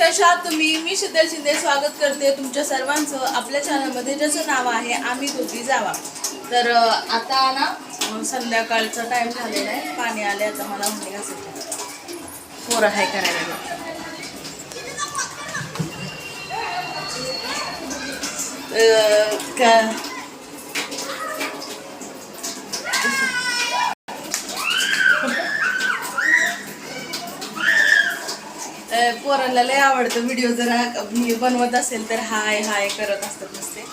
कशा तुम्ही? मी शीतल शिंदे स्वागत करते तुमच्या सर्वांचं. आपल्या चॅनलमध्ये ज्याचं नाव आहे आम्ही दोघी जावा. तर आता ना संध्याकाळचा टाइम झालेला आहे. पाणी आले आता मला भांडी घासायची पोरं हाय करायला का पोरांना लय आवडतं व्हिडिओ जर मी बनवत असेल तर हाय हाय करत असतात नुसते.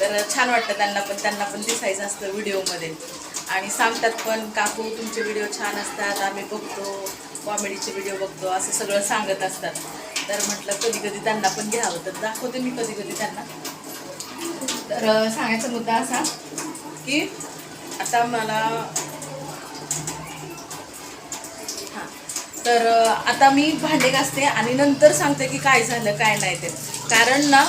तर छान वाटतं त्यांना पण त्यांना पण दिसायचं असतं व्हिडिओमध्ये आणि सांगतात पण काकू तुमचे व्हिडिओ छान असतात आम्ही बघतो कॉमेडीचे व्हिडिओ बघतो असं सगळं सांगत असतात. तर म्हटलं कधी कधी त्यांना पण घ्यावं. तर दाखवते मी कधी कधी त्यांना. तर सांगायचा मुद्दा असा की आता मला तर आता मी भांडे घासते आणि नंतर सांगते की काय झालं काय नाही ते. कारण ना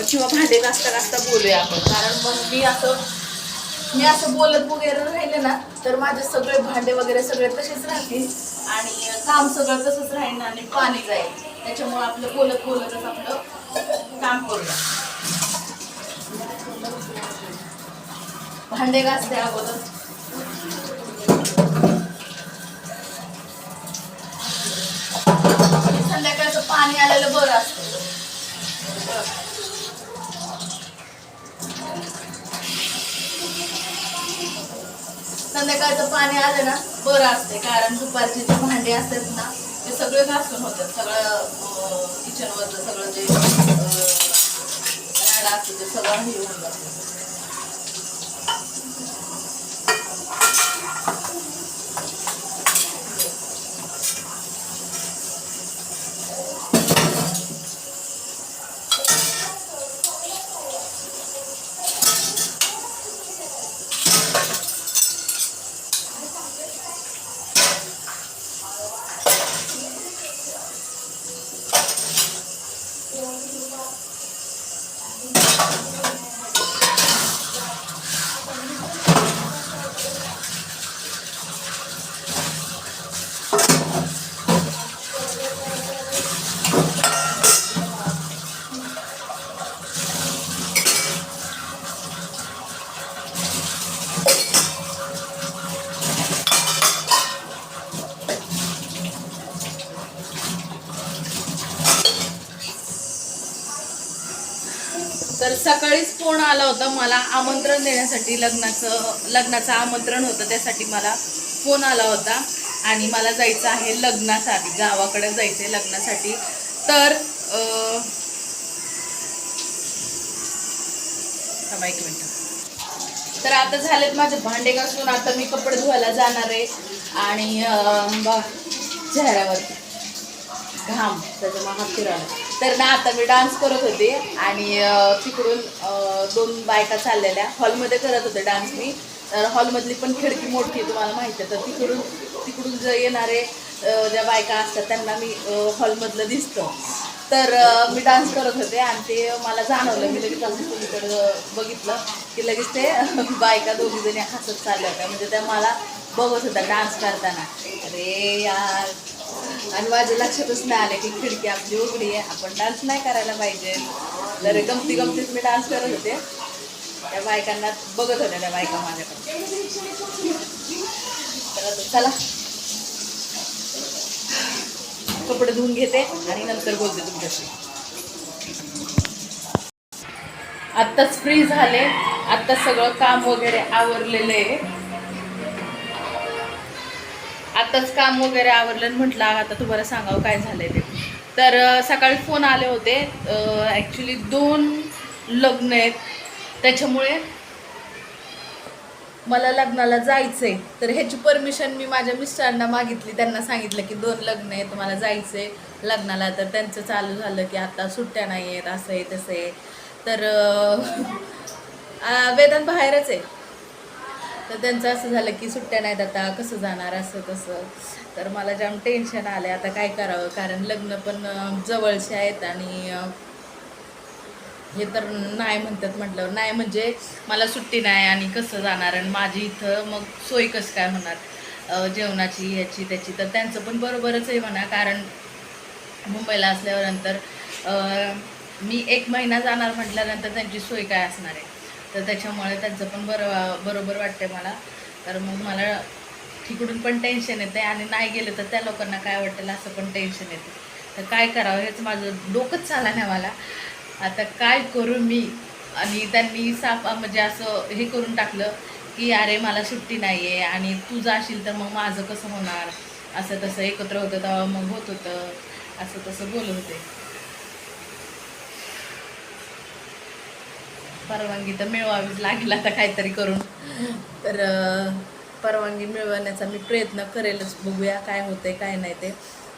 किंवा भांडे घासता घासता बोलूया आपण. कारण मग मी असं मी असं बोलत वगैरे राहिले ना तर माझे सगळे भांडे वगैरे सगळे तसेच राहतील. आणि काम सगळं तसंच राहील ना आणि पाणी जाईल. त्याच्यामुळे आपलं बोलत बोलतच आपलं काम करूया भांडे घासते अगोदर. संध्याकाळचं पाणी आलं ना बरं असते कारण दुपारचे जे भांडे असतात ना ते सगळे घासून होतात. सगळं किचनवरचं सगळं जे अं, असतं ते सगळं हे होऊन जातं. तर सकाळीच फोन आला होता मला आमंत्रण देण्यासाठी लग्नाचं लग्नाचं आमंत्रण होतं त्यासाठी मला फोन आला होता. आणि मला जायचं आहे लग्नासाठी गावाकडे जायचं आहे लग्नासाठी. तर एक मिनटं. तर आता झालेत माझे भांडे घासून आता मी कपडे धुवायला जाणार आहे. आणि बा चेहऱ्यावरती. घाम त्याच्या हात फिरायला तर ना आता मी डान्स करत होते आणि तिकडून दोन बायका चाललेल्या. हॉलमध्ये करत होते डान्स मी. तर हॉलमधली पण खिडकी मोठी आहे, तुम्हाला माहिती आहे. तर तिकडून तिकडून जे येणारे ज्या बायका असतात त्यांना मी हॉलमधलं दिसतं. तर मी डान्स करत होते आणि ते मला जाणवलं. मी लगेच असं कुणीकडं बघितलं की लगेच ते बायका दोघी जणी हसत चालल्या होत्या. म्हणजे त्या मला बघत होत्या डान्स करताना. अरे यार आणि माझ्या लक्षातच नाही आलं की खिडकी आपली उघडी आहे. आपण डान्स नाही करायला पाहिजे. तर गमती गमतीत मी डान्स करत होते. त्या बायकांना बघत होत्या त्या बायका माझ्याकडे तर आता चला. कपडे धुवून घेते आणि नंतर बोलते तुमच्याशी. आत्ताच फ्री झाले. आत्ता सगळं काम वगैरे आवरलेलं आहे. आताच काम वगैरे आवरलं म्हटलं आता तुम्हाला सांगावं काय झालंय ते. तर सकाळी फोन आले होते. ॲक्च्युली दोन लग्न आहेत. त्याच्यामुळे मला लग्नाला जायचं आहे तर ह्याची परमिशन मी माझ्या मिस्टरांना मागितली. त्यांना सांगितलं की दोन लग्न आहे तुम्हाला आहे लग्नाला. तर त्यांचं चालू झालं की आता सुट्ट्या नाही आहेत असं आहे तसं आहे तर वेदन बाहेरच आहे. तर त्यांचं असं झालं की सुट्ट्या नाहीत आता कसं जाणार असं तसं. तर मला जाम टेन्शन आलं आता काय करावं? कारण लग्न पण जवळचे आहेत आणि हे तर नाही म्हणतात म्हटलं नाही म्हणजे मला सुट्टी नाही आणि कसं जाणार आणि माझी इथं मग सोय कसं काय होणार? जेवणाची ह्याची त्याची. तर त्यांचं पण बरोबरच आहे म्हणा. कारण मुंबईला असल्यावर नंतर मी एक महिना जाणार म्हटल्यानंतर त्यांची सोय काय असणार आहे? तर त्याच्यामुळे त्यांचं पण बरं बरोबर वाटते मला. तर मग मला तिकडून पण टेन्शन येते आणि नाही गेलं तर त्या लोकांना काय वाटेल असं पण टेन्शन येते तर काय करावं हेच माझं डोकंच चाला नाही मला. आता काय करू मी? आणि त्यांनी साफ म्हणजे असं हे करून टाकलं की अरे मला सुट्टी नाही आहे आणि तू जाशील तर मग माझं कसं होणार? असं तसं एकत्र होतं तेव्हा मग होत होतं. असं तसं बोलत होते. परवानगी तर मिळवावीच लागेल आता काहीतरी करून. तर परवानगी मिळवण्याचा मी प्रयत्न करेलच. बघूया काय होतंय काय नाही ते.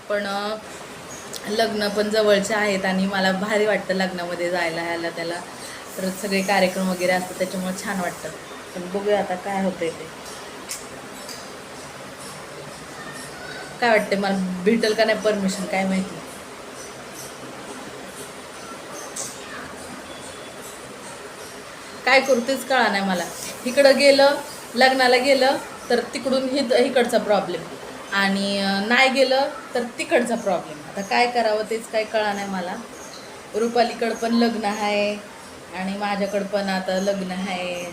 पण लग्न पण जवळचे आहेत आणि मला भारी वाटतं लग्नामध्ये जायला ह्याला त्याला. तर सगळे कार्यक्रम वगैरे असतात त्याच्यामुळे छान वाटतं. पण बघूया आता काय होतंय ते. काय वाटते मला भेटेल का नाही परमिशन काय माहिती. काय करू तेच कळा नाही मला. इकडं गेलं लग्नाला गेलं तर तिकडून हि इकडचा प्रॉब्लेम आणि नाही गेलं तर तिकडचा प्रॉब्लेम आता काय करावं तेच काय कळा नाही मला. रुपालीकडं पण लग्न आहे आणि माझ्याकडं पण आता लग्न आहे.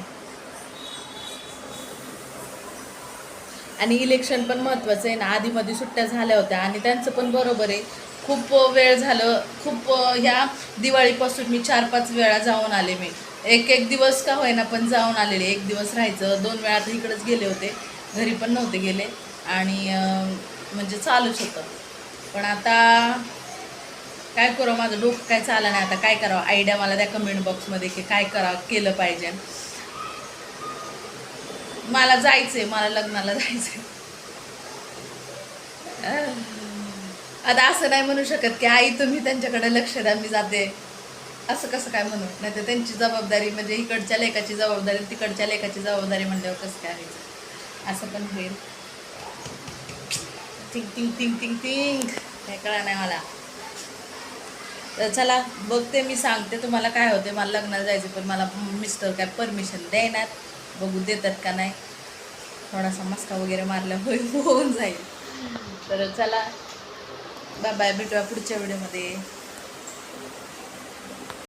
आणि इलेक्शन पण महत्त्वाचं आहे ना. आधीमध्ये सुट्ट्या झाल्या होत्या आणि त्यांचं पण बरोबर आहे. खूप वेळ झालं. खूप ह्या दिवाळीपासून मी चार पाच वेळा जाऊन आले मी. एक एक दिवस का होईना पण जाऊन आलेले. एक दिवस राहायचं. दोन वेळा तर इकडंच गेले होते. घरी पण नव्हते गेले. आणि म्हणजे चालूच होतं. पण आता काय करू? माझं डोकं काय चाललं नाही. आता काय करावं? आयडिया मला त्या कमेंट बॉक्समध्ये की काय करावं? केलं पाहिजे. मला जायचं आहे मला लग्नाला जायचं आता असं नाही म्हणू शकत की आई तुम्ही त्यांच्याकडे लक्ष द्या. मी जाते. असं कसं काय म्हणू? नाही तर त्यांची जबाबदारी म्हणजे इकडच्या लेखाची जबाबदारी तिकडच्या लेखाची जबाबदारी म्हणल्यावर कसं काय व्हायचं? असं पण होईल. Think think think think think काय कळा नाही मला. तर चला बघते मी सांगते तुम्हाला काय होते. मला लग्नाला जायचं पण मला मिस्टर काय परमिशन देणार? बघू देतात का नाही? थोडासा मस्का वगैरे मारल्या होईल होऊन जाईल. तर चला बाय बाय भेटूया पुढच्या व्हिडिओमध्ये